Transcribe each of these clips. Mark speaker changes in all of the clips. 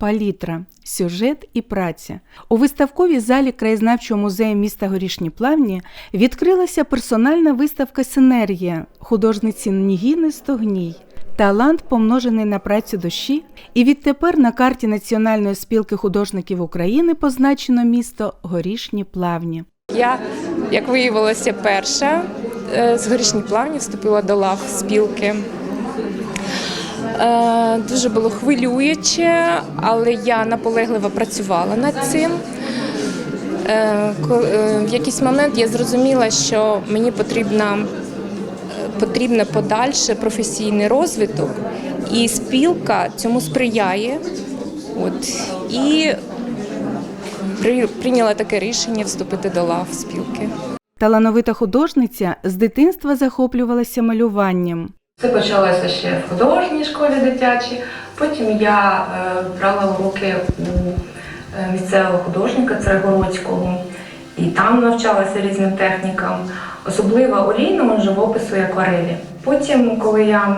Speaker 1: палітра, сюжет і праця. У виставковій залі краєзнавчого музею міста Горішні Плавні відкрилася персональна виставка Синергія художниці Нігіни Стогній. Талант помножений на працю душі, і відтепер на карті Національної спілки художників України позначено місто Горішні Плавні.
Speaker 2: Я, як виявилося, перша е, з горішніх плавнів вступила до лав спілки. Е, Дуже було хвилююче, але я наполегливо працювала над цим. Е, е, В якийсь момент я зрозуміла, що мені потрібна, потрібно подальше професійний розвиток, і спілка цьому сприяє. От, і при- прийняла таке рішення вступити до лав спілки.
Speaker 1: Талановита художниця з дитинства захоплювалася малюванням.
Speaker 3: Це почалося ще в художній школі дитячій. Потім я е, брала уроки е, місцевого художника Царегородського і там навчалася різним технікам, особливо олійному живопису і акварелі. Потім, коли я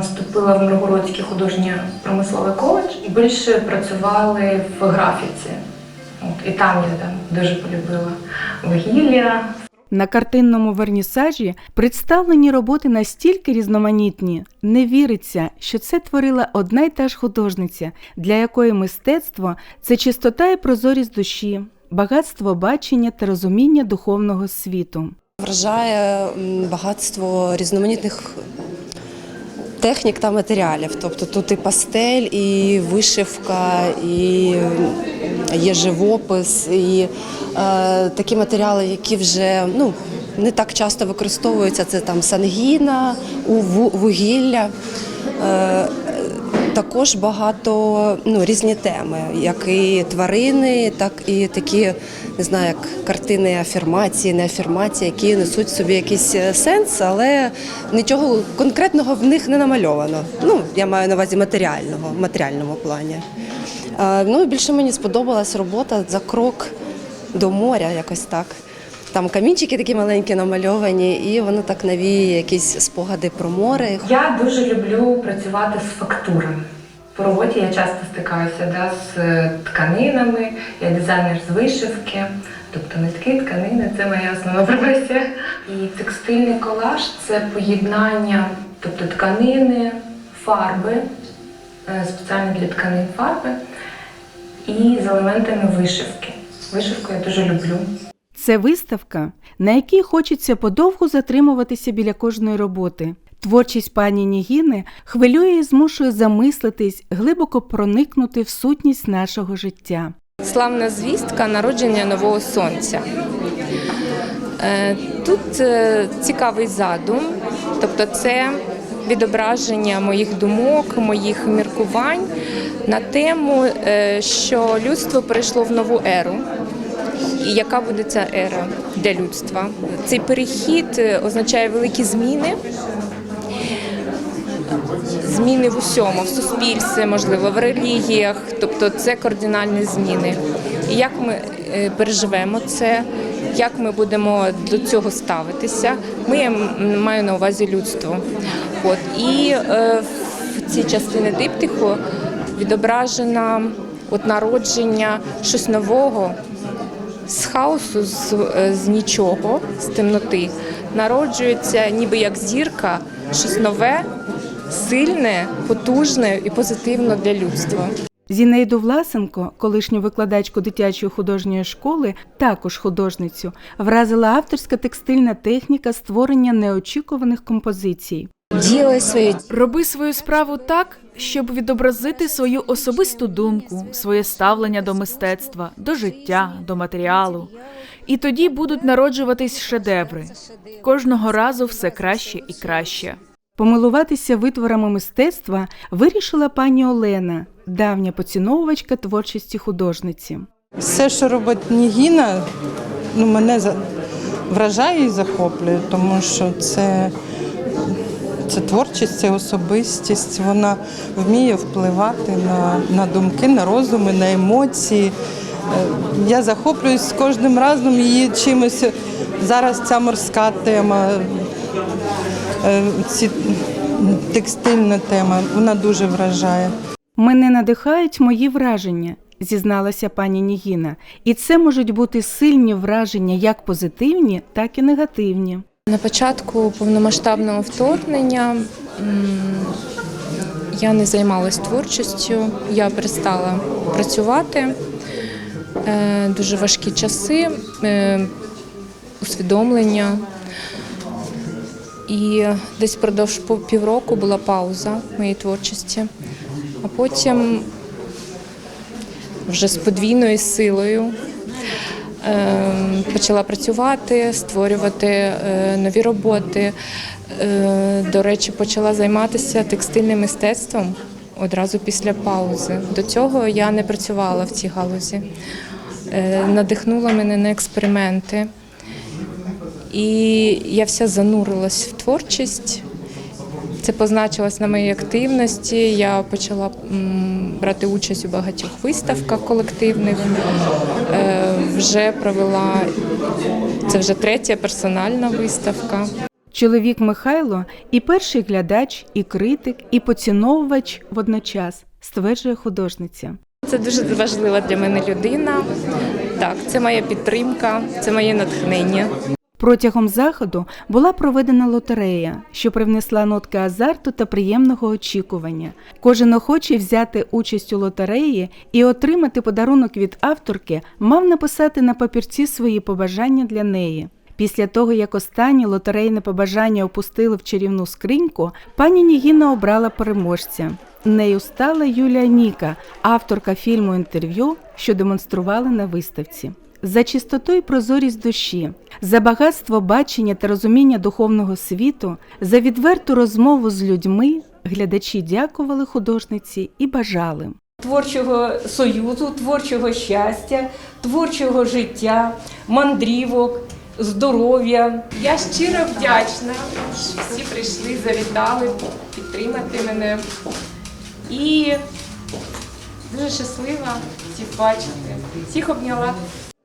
Speaker 3: вступила в Миргородський художньо-промисловий коледж, більше працювали в графіці. От, і там я там дуже полюбила вугілля,
Speaker 1: На картинному вернісажі представлені роботи настільки різноманітні, не віриться, що це творила одна й та ж художниця, для якої мистецтво це чистота і прозорість душі, багатство бачення та розуміння духовного світу.
Speaker 4: Вражає багатство різноманітних технік та матеріалів. Тобто тут і пастель, і вишивка, і є живопис, і е, такі матеріали, які вже ну, не так часто використовуються. Це там сангіна, вугілля. Е, також багато ну, різні теми, як і тварини, так і такі, не знаю, як картини афірмації, не афірмації, які несуть в собі якийсь е, сенс, але нічого конкретного в них не намальовано. Ну, я маю на увазі матеріального, матеріальному плані. Е, Ну, більше мені сподобалась робота за крок до моря, якось так. Там камінчики такі маленькі намальовані, і воно так навіє якісь спогади про море.
Speaker 3: Я дуже люблю працювати з фактурами. По роботі я часто стикаюся да, з е, тканинами, я дизайнер з вишивки, тобто нитки, тканини це моя основна професія. І текстильний колаж це поєднання тобто тканини, фарби, е, спеціально для тканин фарби і з елементами вишивки. Вишивку я дуже люблю.
Speaker 1: Це виставка, на якій хочеться подовго затримуватися біля кожної роботи. Творчість пані Нігіни хвилює і змушує замислитись, глибоко проникнути в сутність нашого життя.
Speaker 2: Славна звістка народження нового сонця. Е, Тут е, цікавий задум, тобто це відображення моїх думок, моїх міркувань на тему, е, що людство перейшло в нову еру. І яка буде ця ера для людства? Цей перехід е, означає великі зміни, зміни в усьому, в суспільстві, можливо, в релігіях, тобто це кардинальні зміни. І як ми е, переживемо це, як ми будемо до цього ставитися, ми маю на увазі людство. От і е, в цій частині диптиху відображено от народження щось нового з хаосу, з, е, з нічого, з темноти, народжується ніби як зірка, щось нове, сильне, потужне і позитивне для людства.
Speaker 1: Зінейду Власенко, колишню викладачку дитячої художньої школи, також художницю, вразила авторська текстильна техніка створення неочікуваних композицій.
Speaker 4: Ділай свої
Speaker 5: Роби свою справу так, щоб відобразити свою особисту думку, своє ставлення до мистецтва, до життя, до матеріалу. І тоді будуть народжуватись шедеври. Кожного разу все краще і краще.
Speaker 1: Помилуватися витворами мистецтва вирішила пані Олена, давня поціновувачка творчості художниці.
Speaker 6: Все, що робить Нігіна, ну, мене за- вражає і захоплює, тому що це, це творчість, це особистість. Вона вміє впливати на, на думки, на розуми, на емоції. Е, Я захоплююсь з кожним разом її чимось. Зараз ця морська тема, е, ці, текстильна тема, вона дуже вражає.
Speaker 1: Мене надихають мої враження, зізналася пані Нігіна, і це можуть бути сильні враження як позитивні, так і негативні.
Speaker 2: На початку повномасштабного вторгнення я не займалась творчістю, я перестала працювати. Е, Дуже важкі часи, е, усвідомлення. І десь впродовж півроку була пауза моєї творчості, а потім вже з подвійною силою почала працювати, створювати е, нові роботи. Е, До речі, почала займатися текстильним мистецтвом одразу після паузи. До цього я не працювала в цій галузі. Е, Надихнула мене на експерименти. І я вся занурилась в творчість. Це позначилось на моїй активності. Я почала брати участь у багатьох виставках колективних. Е, Вже провела це вже третя персональна виставка.
Speaker 1: Чоловік Михайло і перший глядач, і критик, і поціновувач водночас, стверджує художниця.
Speaker 2: Це дуже важлива для мене людина. Так, це моя підтримка, це моє натхнення.
Speaker 1: Протягом заходу була проведена лотерея, що привнесла нотки азарту та приємного очікування. Кожен охочий взяти участь у лотереї і отримати подарунок від авторки мав написати на папірці свої побажання для неї. Після того, як останні лотерейне побажання опустили в чарівну скриньку, пані Нігіна обрала переможця. Нею стала Юлія Ніка, авторка фільму інтерв'ю, що демонстрували на виставці. За чистоту і прозорість душі, за багатство бачення та розуміння духовного світу, за відверту розмову з людьми глядачі дякували художниці і бажали.
Speaker 7: творчого союзу, творчого щастя, творчого життя, мандрівок, здоров'я.
Speaker 2: Я щиро вдячна, що всі прийшли, завітали підтримати мене. І дуже щаслива всіх бачити. Всіх обняла.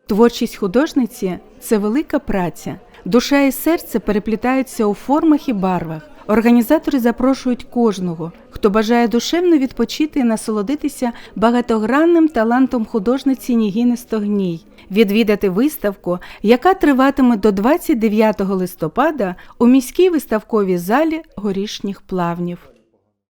Speaker 1: Творчість художниці це велика праця. Душа і серце переплітаються у формах і барвах. Організатори запрошують кожного, хто бажає душевно відпочити і насолодитися багатогранним талантом художниці Нігіни Стогній, відвідати виставку, яка триватиме до 29 листопада у міській виставковій залі горішніх плавнів.